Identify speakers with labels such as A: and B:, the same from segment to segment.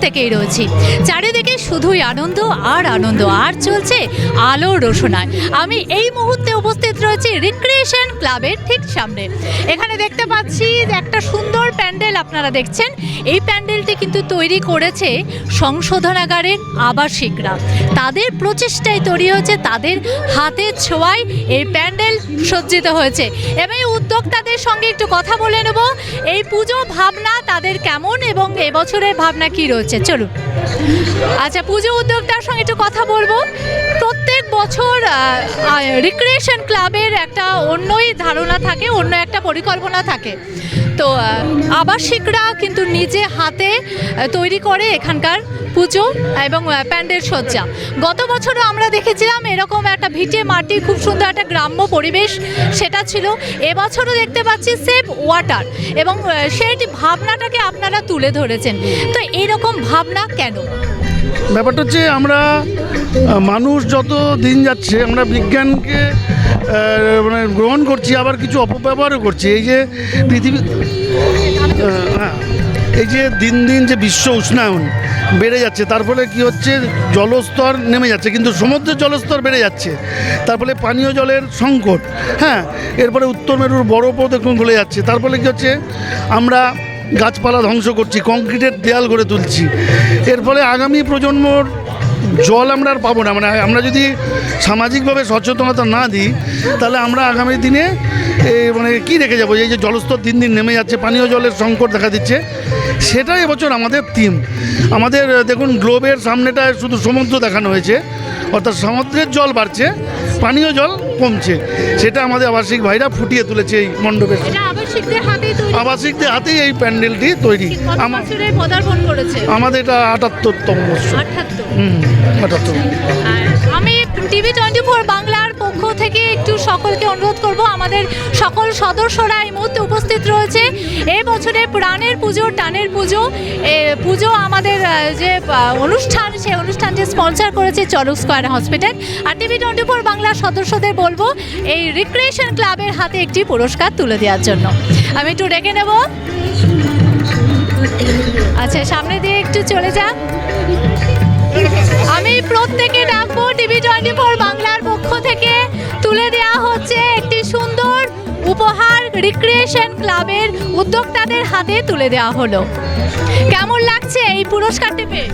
A: প্রত্যেকেই রয়েছি। চারিদিকে শুধুই আনন্দ আর আনন্দ। আর চলছে আলো রোশনায়। আমি এই মুহূর্তে উপস্থিত রয়েছি রিক্রিয়েশন ক্লাবের ঠিক সামনে। এখানে দেখতে পাচ্ছি একটা সুন্দর প্যান্ডেল আপনারা দেখছেন। এই প্যান্ডেলটি কিন্তু তৈরি করেছে সংশোধনাগারের আবাসিকরা। তাদের প্রচেষ্টায় তৈরি হয়েছে, তাদের হাতের ছোঁয়ায় এই প্যান্ডেল সজ্জিত হয়েছে। এবং এই উদ্যোক্তাদের সঙ্গে একটু কথা বলে নেব। এই পুজো ভাবনা তাদের কেমন এবং এবছরের ভাবনা কী রয়েছে? চলুন। আচ্ছা পুজো উদ্যোক্তার সঙ্গে একটু কথা বলব। প্রত্যেক বছর রিক্রিয়েশন ক্লাবের একটা অন্যই ধারণা থাকে, অন্য একটা পরিকল্পনা থাকে। তো আবাসিকরা কিন্তু নিজে হাতে তৈরি করে এখানকার পুজো এবং প্যান্ডেল সজ্জা। গত বছরও আমরা দেখেছিলাম এরকম একটা ভিটে মাটি, খুব সুন্দর একটা গ্রাম্য পরিবেশ সেটা ছিল। এবছরও দেখতে পাচ্ছি সেভ ওয়াটার এবং সেইটি ভাবনাটাকে আপনারা তুলে ধরেছেন। তো এইরকম ভাবনা কেন?
B: ব্যাপারটা হচ্ছে আমরা মানুষ যত দিন যাচ্ছে, আমরা বিজ্ঞানকে মানে গ্রহণ করছি, আবার কিছু অপব্যবহারও করছি। এই যে পৃথিবী হ্যাঁ এই যে দিন দিন যে বিশ্ব উষ্ণায়ন বেড়ে যাচ্ছে, তার ফলে কী হচ্ছে, জলস্তর নেমে যাচ্ছে, কিন্তু সমুদ্রের জলস্তর বেড়ে যাচ্ছে। তার ফলে পানীয় জলের সংকট হ্যাঁ এরপরে উত্তর মেরুর বরফও দেখুন গলে যাচ্ছে। তার ফলে কী হচ্ছে, আমরা গাছপালা ধ্বংস করছি, কংক্রিটের দেয়াল গড়ে তুলছি। এর ফলে আগামী প্রজন্মর জল আমরা আর পাবো না। মানে আমরা যদি সামাজিকভাবে সচেতনতা না দিই, তাহলে আমরা আগামী দিনে মানে কি রেখে যাব? এই যে জলস্তর দিন দিন নেমে যাচ্ছে, পানীয় জলের সংকট দেখা দিচ্ছে, সেটাই এবছর আমাদের থিম আমাদের, দেখুন গ্লোবের সামনেটায় শুধু সমুদ্র দেখানো হয়েছে। অর্থাৎ সমুদ্রের জল বাড়ছে পানীয় জল কমছে। সেটা আমাদের আবাসিক ভাইরা ফুটিয়ে তুলেছে এই মণ্ডপের
A: আবাসিকদের হাতেই
B: এই প্যান্ডেলটি তৈরি। আমাদের এটা আটাত্তরতম বছর
A: আটাত্তর।
B: হুম আটাত্তর।
A: একটু সকলকে অনুরোধ করব, আমাদের সকল সদস্যরা এই মুহূর্তে উপস্থিত রয়েছে। এই বছরে প্রাণের পুজো, টানের পুজো পুজো আমাদের যে অনুষ্ঠান, সেই অনুষ্ঠানটি স্পন্সর করেছে চরক স্কোয়ার হসপিটাল। আর টিভি টোয়েন্টি ফোর বাংলার সদস্যদের বলব, এই রিক্রিয়েশন ক্লাবের হাতে একটি পুরস্কার তুলে দেওয়ার জন্য। আমি একটু ডেকে নেব। আচ্ছা সামনে দিয়ে একটু চলে যা আমি প্রত্যেকে ডাকবো টিভি টোয়েন্টি ফোর থেকে তুলে দেওয়া হচ্ছে একটি সুন্দর উপহার রিক্রিয়েশন ক্লাবের উদ্যোক্তাদের হাতে তুলে দেওয়া হলো। কেমন লাগছে এই পুরস্কারটি পেয়ে?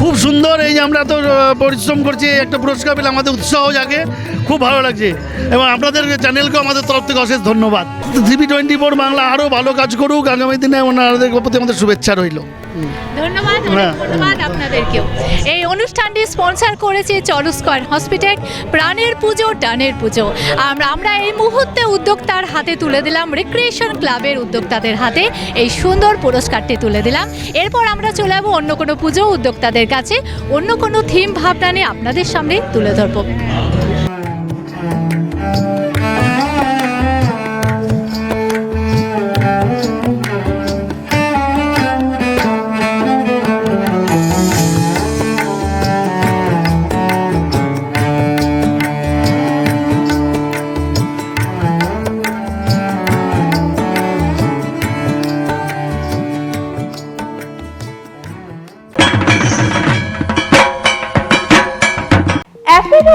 B: খুব সুন্দর, এই আমরা তো পরিশ্রম করছি, একটা পুরস্কার পেলে আমাদের উৎসাহ জাগে, খুব ভালো লাগছে। এবং আপনাদের চ্যানেলকেও আমাদের তরফ থেকে অশেষ ধন্যবাদ। টিভি টোয়েন্টি ফোর বাংলা আরও ভালো কাজ করুক, আগামী দিনে ওনাদের প্রতি আমাদের শুভেচ্ছা রইল।
A: ধন্যবাদ অনেক
B: হ্যাঁ।
A: ধন্যবাদ আপনাদেরকেও। এই অনুষ্ঠানটি স্পন্সর করেছে চরু স্কোয়ার হসপিটাল প্রাণের পুজো টানের পুজো। আমরা আমরা এই মুহূর্তে উদ্যোক্তার হাতে তুলে দিলাম রিক্রিয়েশন ক্লাবের উদ্যোক্তাদের হাতে। এই সুন্দর পুরস্কারটি তুলে দিলাম। এরপর আমরা চলে যাব অন্য কোনো পুজো উদ্যোক্তাদের কাছে। অন্য কোনো থিম ভাবনা নিয়ে আপনাদের সামনে তুলে ধরবো।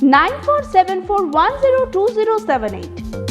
C: 9474102078.